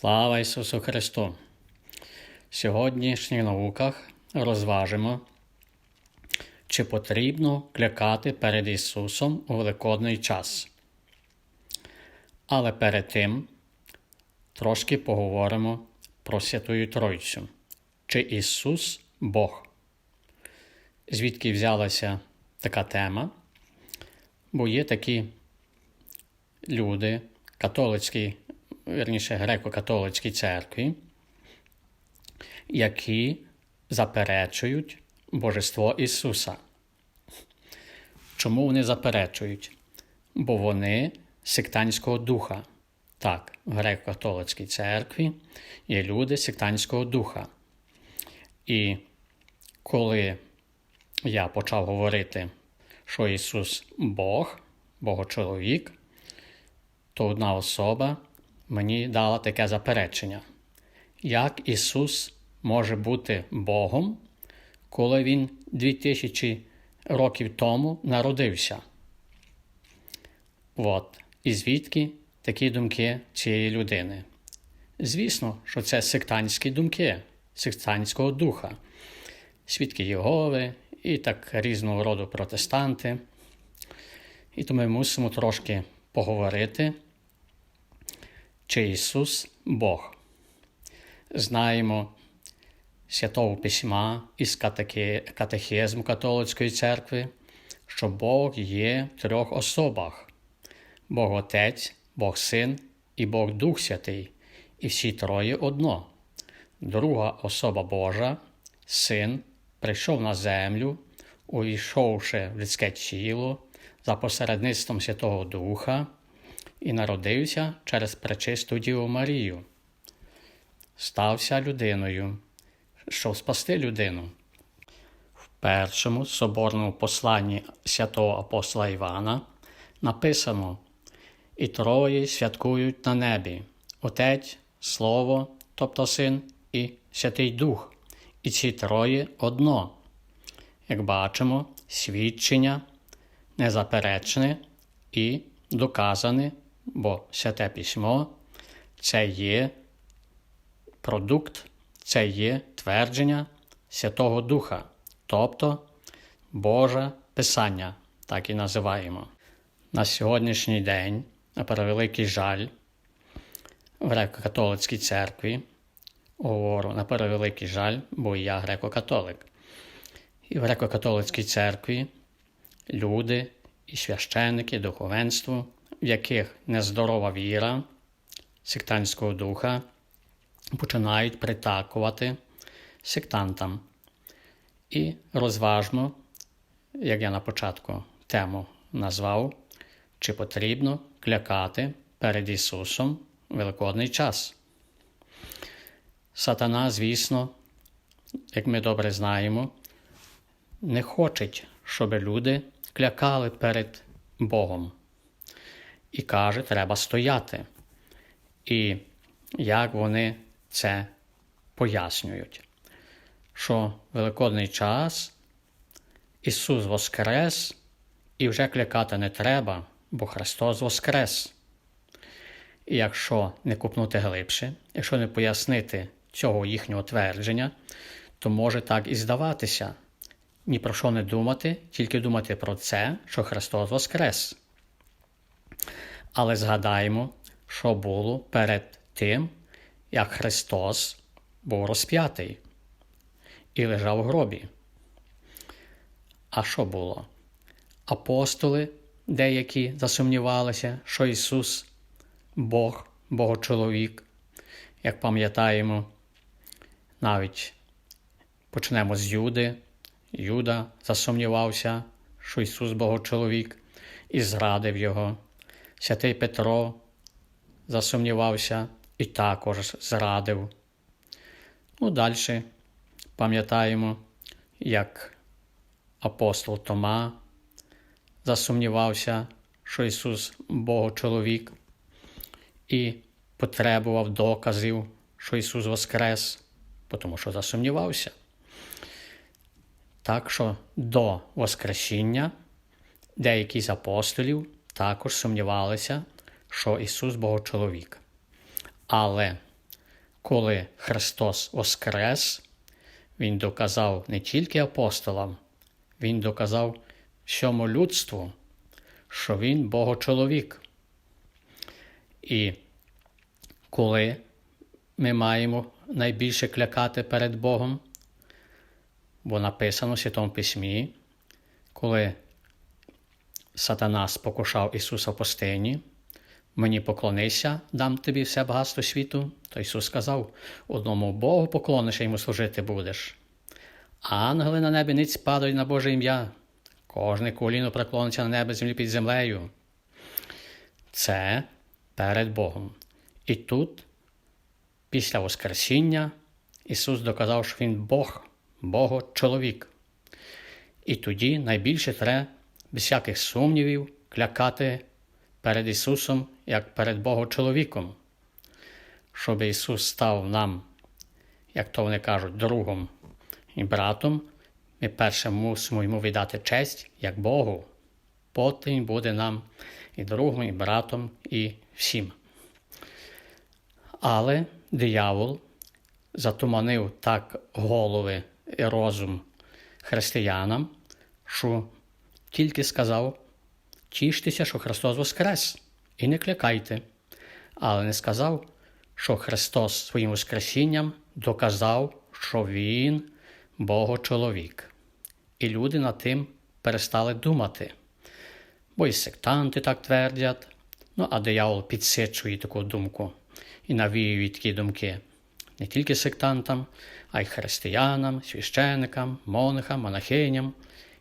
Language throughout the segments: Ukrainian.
Слава Ісусу Христу! В сьогоднішніх науках розважимо, чи потрібно клякати перед Ісусом у Великодний час. Але перед тим трошки поговоримо про Святую Тройцю. Чи Ісус Бог? Звідки взялася така тема? Бо є такі люди, католицькі, верніше греко-католицькій церкві, які заперечують Божество Ісуса. Чому вони заперечують? Бо вони сектантського духа. Так, в греко-католицькій церкві є люди сектантського духа. І коли я почав говорити, що Ісус Бог, Богочоловік, то одна особа мені дала таке заперечення. Як Ісус може бути Богом, коли Він 2000 років тому народився? От. І звідки такі думки цієї людини? Звісно, що це сектантські думки, сектантського духа, свідки Єгови і так різного роду протестанти. І тому ми мусимо трошки поговорити, чи Ісус Бог. Знаємо Святого Письма із катехизму католицької церкви, що Бог є в трьох особах: Бог Отець, Бог Син і Бог Дух Святий, і всі троє одно. Друга особа Божа, Син, прийшов на землю, увійшовши в людське тіло за посередництвом Святого Духа і народився через пречисту Діву Марію, стався людиною, щоб спасти людину. В першому соборному посланні святого апостола Івана написано: І троє святкують на небі Отець, Слово, тобто Син і Святий Дух, і ці троє одно. Як бачимо, свідчення незаперечне і доказане бо святе письмо це є продукт, це є твердження Святого Духа, тобто Боже Писання, так і називаємо. На сьогоднішній день, на превеликий жаль, в греко-католицькій церкві говорю на превеликий жаль, бо я греко-католик. І в греко-католицькій церкві люди і священники, духовенство в яких нездорова віра сектантського духа починають притакувати сектантам. І розважмо, як я на початку тему назвав, чи потрібно клякати перед Ісусом Великодний час. Сатана, звісно, як ми добре знаємо, не хоче, щоб люди клякали перед Богом і каже, треба стояти. І як вони це пояснюють, що Великодний час Ісус Воскрес, і вже клякати не треба, бо Христос Воскрес. І якщо не купнути глибше, якщо не пояснити цього їхнього твердження, то може так і здаватися. Ні про що не думати, тільки думати про це, що Христос Воскрес. Але згадаємо, що було перед тим, як Христос був розп'ятий і лежав у гробі. А що було? Апостоли деякі засумнівалися, що Ісус Бог, Богочоловік, як пам'ятаємо, навіть почнемо з Юди. Юда засумнівався, що Ісус Богочоловік, і зрадив Його. Святий Петро засумнівався і також зрадив. Ну, далі пам'ятаємо, як апостол Тома засумнівався, що Ісус Богочоловік, і потребував доказів, що Ісус Воскрес, тому що засумнівався. Так що до Воскресіння деякі з апостолів також сумнівалися, що Ісус Богочоловік. Але коли Христос Воскрес, Він доказав не тільки апостолам, Він доказав всьому людству, що Він Богочоловік. І коли ми маємо найбільше клякати перед Богом, бо написано в Святому Письмі, коли Сатана спокушав Ісуса в пустині, мені поклонися, дам тобі все багатство світу, то Ісус сказав: одному Богу поклонишся йому служити будеш. Ангели на небі ниць падають на Боже ім'я, кожне коліно преклониться на небе землі під землею. Це перед Богом. І тут, після Воскресіння, Ісус доказав, що Він Бог, Бого-чоловік. І тоді найбільше треба, без всяких сумнівів, клякати перед Ісусом, як перед Богом-чоловіком, щоб Ісус став нам, як то вони кажуть, другом і братом, ми перше мусимо йому віддати честь як Богу. Потім буде нам і другом, і братом, і всім. Але диявол затуманив так голови і розум християнам, що тільки сказав: тіштеся, що Христос Воскрес, і не клякайте, але не сказав, що Христос своїм Воскресінням доказав, що Він Богочоловік. І люди над тим перестали думати. Бо і сектанти так твердять, ну а диявол підсичує таку думку і навіює такі думки не тільки сектантам, а й християнам, священикам, монахам, монахиням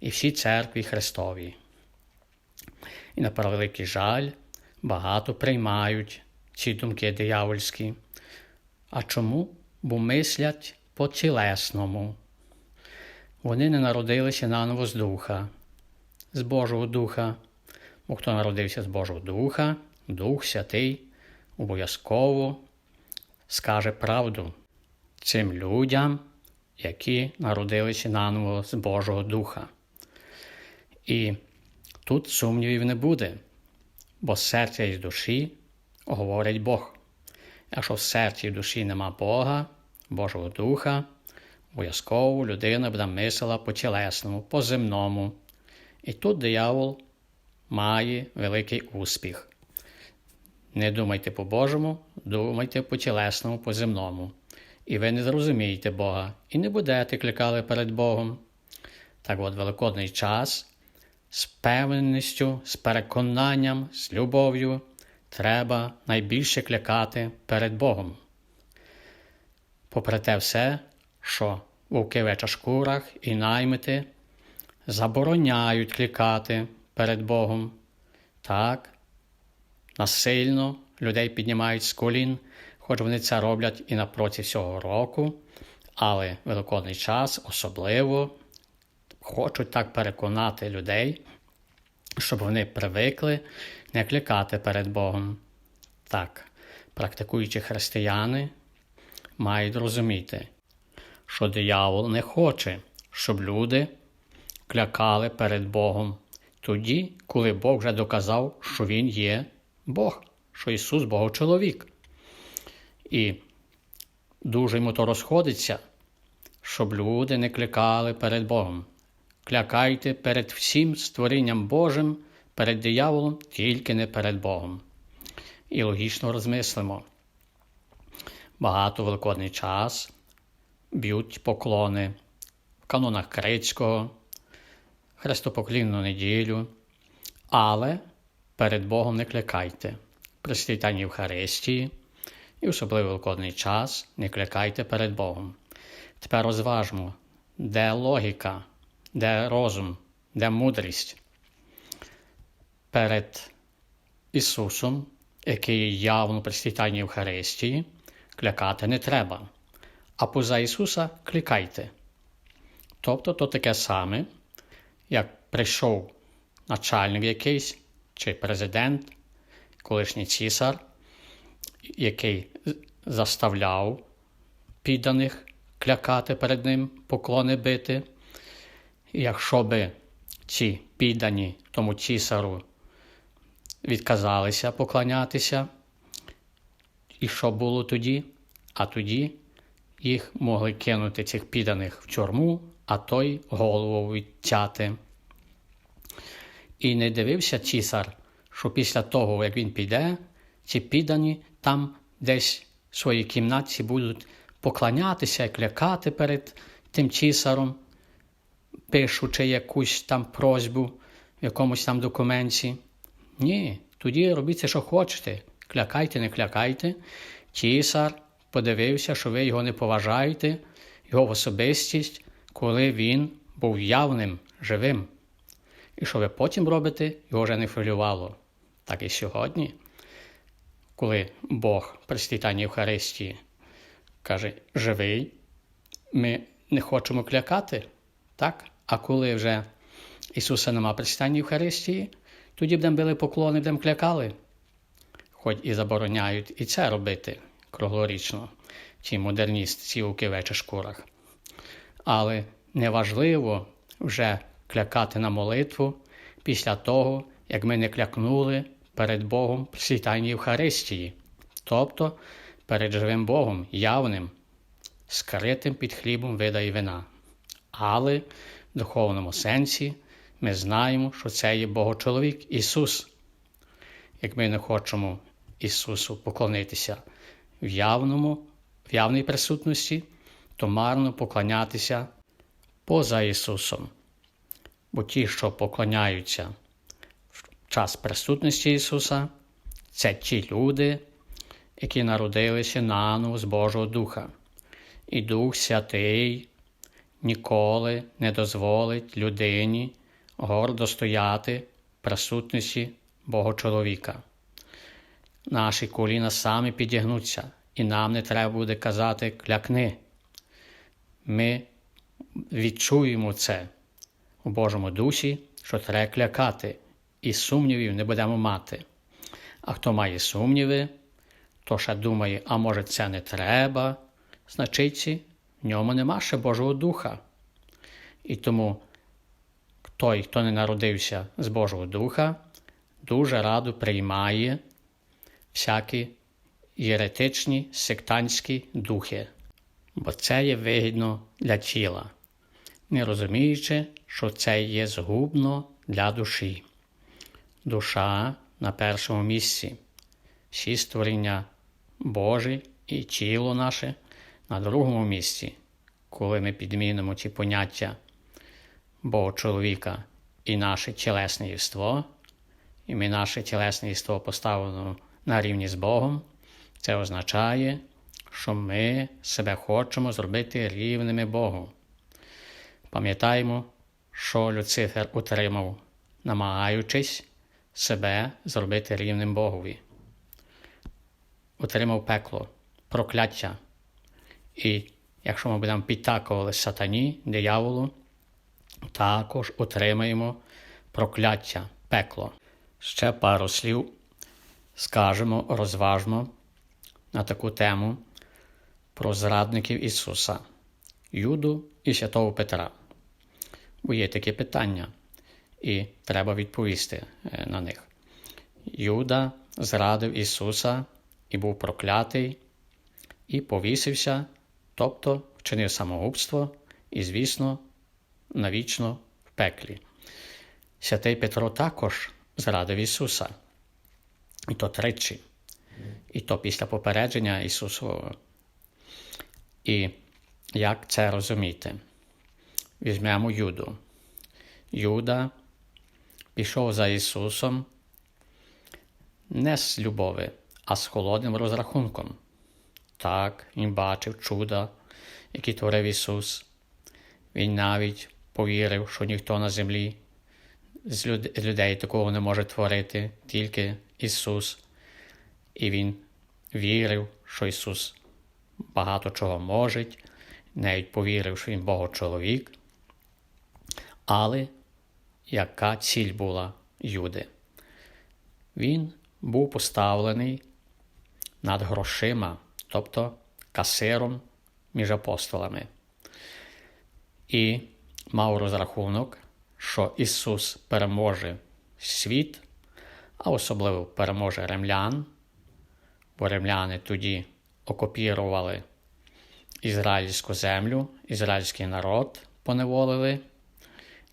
і всій церкві Христовій. І на превеликий жаль, багато приймають ці думки диявольські. А чому? Бо мислять по тілесному. Вони не народилися наново з духа, з Божого Духа. Бо хто народився з Божого Духа, Дух Святий, обов'язково скаже правду цим людям, які народилися наново з Божого Духа. І тут сумнівів не буде, бо серця і душі говорить Бог. Якщо в серці і душі нема Бога, Божого Духа, обов'язково людина буде мислила по тілесному, по земному. І тут диявол має великий успіх. Не думайте по-божому, думайте по тілесному, по земному. І ви не зрозумієте Бога, і не будете кликали перед Богом. Так от великодний час з певністю, з переконанням, з любов'ю треба найбільше клякати перед Богом. Попри те все, що вовки в шкурах і наймити забороняють клікати перед Богом. Так, насильно людей піднімають з колін, хоч вони це роблять і напроти всього року, але великодний час особливо хочуть так переконати людей, щоб вони привикли не клікати перед Богом. Так, практикуючи християни мають розуміти, що диявол не хоче, щоб люди клякали перед Богом тоді, коли Бог вже доказав, що Він є Бог, що Ісус Богочоловік. І дуже йому то розходиться, щоб люди не клякали перед Богом. Клякайте перед всім створінням Божим, перед дияволом, тільки не перед Богом. І логічно розмислимо. Багато великодний час б'ють поклони в канонах Крицького, Хрестопоклінну неділю, але перед Богом не кликайте. При світанні Євхаристії і особливо великодний час не кликайте перед Богом. Тепер розважмо, де логіка, де розум, де мудрість. Перед Ісусом, який явно при світанні Євхаристії, клякати не треба. А поза Ісуса клікайте. Тобто то таке саме, як прийшов начальник якийсь чи президент, колишній цісар, який заставляв підданих клякати перед ним, поклони бити. Якщо би ці піддані тому цісару відказалися поклонятися, і що було тоді? а тоді їх могли кинути цих підданих в тюрму, а той голову відтяти. І не дивився цісар, що після того, як він піде, ці піддані там десь в своїй кімнаті будуть поклонятися і клякати перед тим цісаром, пишучи якусь там просьбу в якомусь там документі. Ні, тоді робіть, що хочете. Клякайте, не клякайте. Цісар подивився, що ви його не поважаєте, його особистість, коли він був явним, живим. І що ви потім робите, його вже не хвилювало. Так і сьогодні, коли Бог при світанні Євхаристії каже, живий, ми не хочемо клякати, так? А коли вже Ісуса нема при Євхаристії, тоді будемо били поклони, будемо клякали. Хоч і забороняють і це робити круглорічно, ці модерністи, ці у шкурах. Але неважливо вже клякати на молитву після того, як ми не клякнули перед Богом при світанні Євхаристії, тобто перед живим Богом, явним, скритим під хлібом вида і вина. Але в духовному сенсі ми знаємо, що це є Богочоловік Ісус. Як ми не хочемо Ісусу поклонитися в явному, в явній присутності, то марно поклонятися поза Ісусом. Бо ті, що поклоняються в час присутності Ісуса, це ті люди, які народилися наново з Божого Духа. І Дух Святий ніколи не дозволить людині гордо стояти в присутності Бога чоловіка. Наші коліна самі підігнуться, і нам не треба буде казати клякни. Ми відчуємо це у Божому дусі, що треба клякати, і сумнівів не будемо мати. А хто має сумніви, то ще думає, а може це не треба, значить, в ньому нема ще Божого Духа. І тому той, хто не народився з Божого Духа, дуже радо приймає всякі єретичні сектантські духи, бо це є вигідно для тіла, не розуміючи, що це є згубно для душі. Душа на першому місці, всі створіння Божі і тіло наше на другому місці, коли ми підмінимо ці поняття Бога чоловіка і наше тілесне єство, і ми наше тілесне єство поставимо на рівні з Богом, це означає, що ми себе хочемо зробити рівними Богу. Пам'ятаємо, що Люцифер утримав, намагаючись себе зробити рівним Богові. Утримав пекло, прокляття. І якщо ми будемо підтакували сатані, дияволу, також отримаємо прокляття, пекло. Ще пару слів скажемо розважно на таку тему про зрадників Ісуса, Юду і Святого Петра. Бо є такі питання, і треба відповісти е, на них. Юда зрадив Ісуса і був проклятий, і повісився, тобто вчинив самогубство, і, звісно, навічно в пеклі. Святий Петро також зрадив Ісуса. І то тричі. І то після попередження Ісусового. І як це розуміти? Візьмемо Юду. Юда пішов за Ісусом не з любові, а з холодним розрахунком. Так, він бачив чуда, які творив Ісус. Він навіть повірив, що ніхто на землі з людей такого не може творити, тільки Ісус. І Він вірив, що Ісус багато чого може, навіть повірив, що Він Богочоловік. Але яка ціль була Юди? Він був поставлений над грошима, тобто касиром між апостолами, і мав розрахунок, що Ісус переможе світ, а особливо переможе ремлян, бо ремляни тоді окупірували ізраїльську землю, ізраїльський народ поневолили,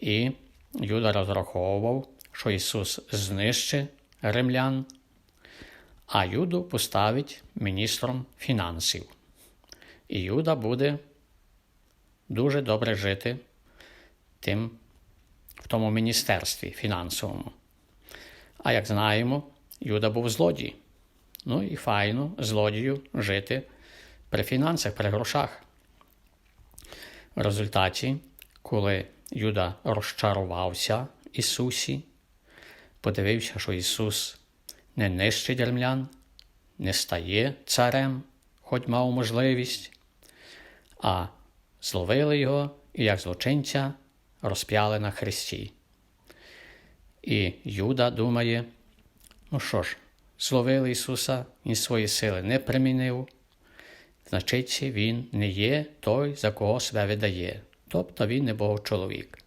і Юда розраховував, що Ісус знищить римлян, а Юду поставить міністром фінансів. І Юда буде дуже добре жити тим, в тому міністерстві фінансовому. А як знаємо, Юда був злодій. Ну і файно злодію жити при фінансах, при грошах. В результаті, коли Юда розчарувався Ісусі, подивився, що Ісус не нищить римлян, не стає царем, хоч мав можливість, а зловили його і як злочинця розп'яли на хресті. І Юда думає, ну що ж, зловили Ісуса, Він свої сили не примінив, значить, Він не є той, за кого себе видає, тобто Він не Богочоловік.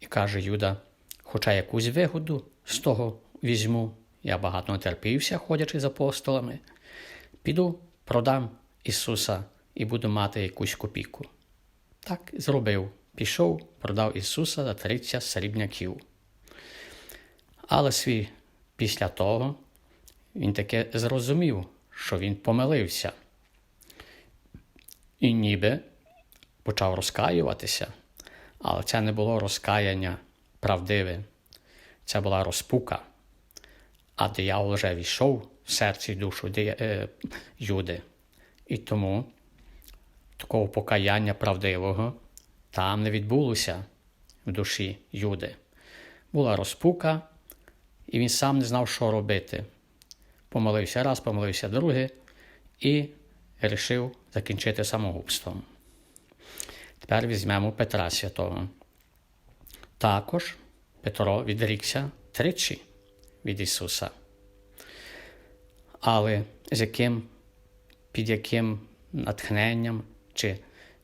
І каже Юда, хоча якусь вигоду з того візьму, я багато натерпівся, ходячи з апостолами, піду, продам Ісуса і буду мати якусь копійку. Так зробив. Пішов, продав Ісуса за 30 срібняків. Але свій після того він таке зрозумів, що він помилився. І ніби почав розкаюватися, але це не було розкаяння правдиве, це була розпука. А диявол вже війшов в серці і душу е, Юди. І тому такого покаяння правдивого там не відбулося в душі Юди. Була розпука, і він сам не знав, що робити. Помолився раз, помолився другий і вирішив закінчити самогубством. Тепер візьмемо Петра Святого. Також Петро відрікся тричі від Ісуса. Але з яким, під яким натхненням чи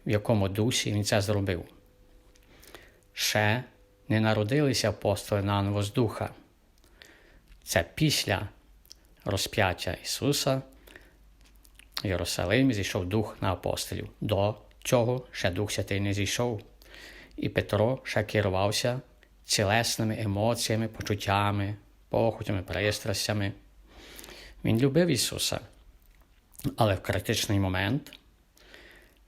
в якому дусі він це зробив. Ще не народилися апостоли наново з духа. Це після розп'яття Ісуса в Єрусалимі зійшов дух на апостолів. До цього ще Дух Святий не зійшов. І Петро ще керувався цілесними емоціями, почуттями, похотями, пристрастями. Він любив Ісуса, але в критичний момент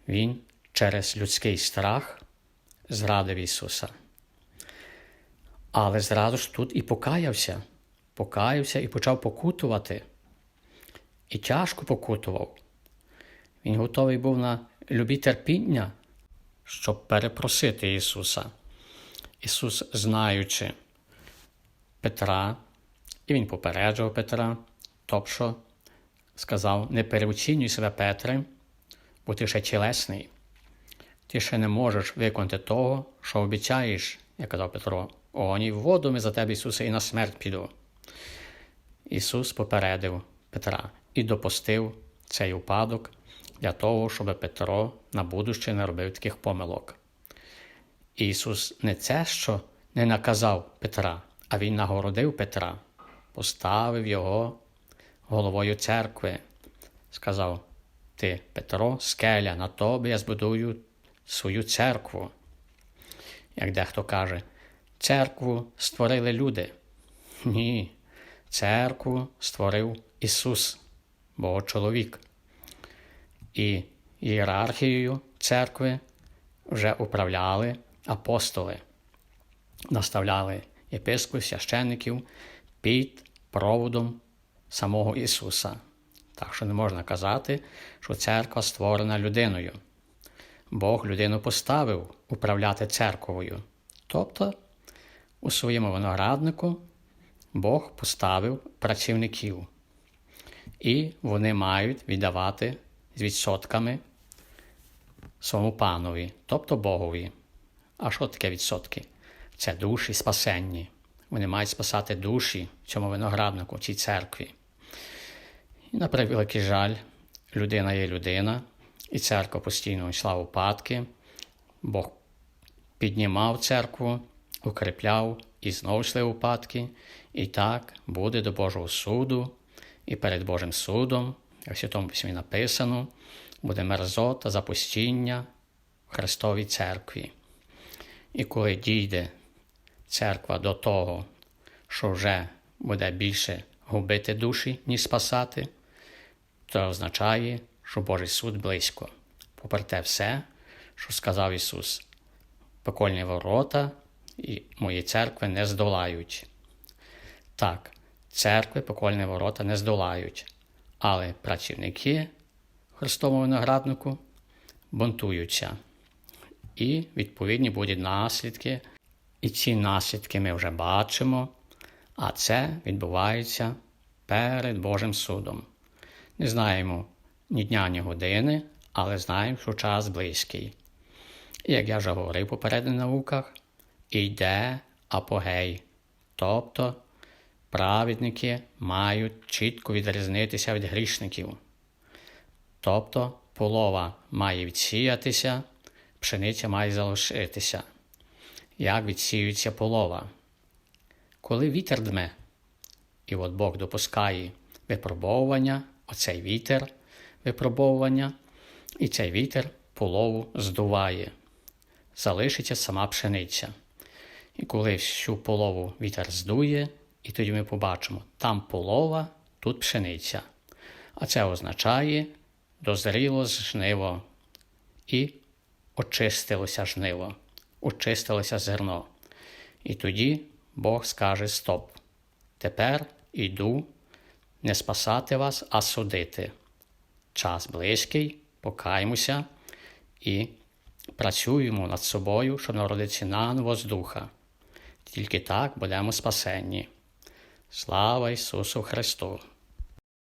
Він через людський страх зрадив Ісуса. Але зразу ж тут і покаявся, покаявся і почав покутувати. І тяжко покутував. Він готовий був на любі терпіння, щоб перепросити Ісуса. Ісус, знаючи Петра, і Він попереджував Петра, тобто сказав: не переоцінюй себе, Петре, бо ти ще тілесний. Ти ще не можеш виконати того, що обіцяєш, як казав Петро, Оні в воду ми за тебе, Ісусе, і на смерть піду. Ісус попередив Петра і допустив цей упадок для того, щоб Петро на будуще не робив таких помилок. Ісус не це, що не наказав Петра, а Він нагородив Петра, поставив його головою церкви. Сказав: Ти, Петро, скеля, на тобі я збудую свою церкву. Як дехто каже, церкву створили люди. Ні, церкву створив Ісус, Бог чоловік. І ієрархією церкви вже управляли апостоли, наставляли єпископів, священників під проводом самого Ісуса. Так що не можна казати, що церква створена людиною. Бог людину поставив управляти церквою. Тобто у своєму винограднику Бог поставив працівників, і вони мають віддавати з відсотками своєму панові, тобто Богові. А що таке відсотки? Це душі спасенні. Вони мають спасати душі цьому винограднику, цій церкві. І, на превеликий жаль, людина є людина. І церква постійно йшла в упадки, Бог піднімав церкву, укріпляв і знову йшли упадки. І так буде до Божого суду, і перед Божим судом як в Святому Письмі написано, буде мерзота, запустіння в Христовій церкві. І коли дійде церква до того, що вже буде більше губити душі, ніж спасати, це означає, що Божий суд близько. Попри те все, що сказав Ісус, пекольні ворота і мої церкви не здолають. Так, церкви пекольні ворота не здолають, але працівники Христового винограднику бунтуються. І відповідні будуть наслідки. І ці наслідки ми вже бачимо, а це відбувається перед Божим судом. Не знаємо ні дня, ні години, але знаємо, що час близький. І як я вже говорив в попередніх науках, йде апогей, тобто праведники мають чітко відрізнитися від грішників. Тобто полова має відсіятися, пшениця має залишитися. Як відсіюється полова? Коли вітер дме, і от Бог допускає випробовування, оцей вітер випробовування, і цей вітер полову здуває, залишиться сама пшениця. І коли всю полову вітер здує, і тоді ми побачимо, там полова, тут пшениця. А це означає, дозріло жниво і очистилося жниво, очистилося зерно. І тоді Бог скаже Стоп. Тепер іду не спасати вас, а судити. Час близький, покаймося і працюємо над собою, щоб народитися наново з духа. Тільки так будемо спасенні. Слава Ісусу Христу!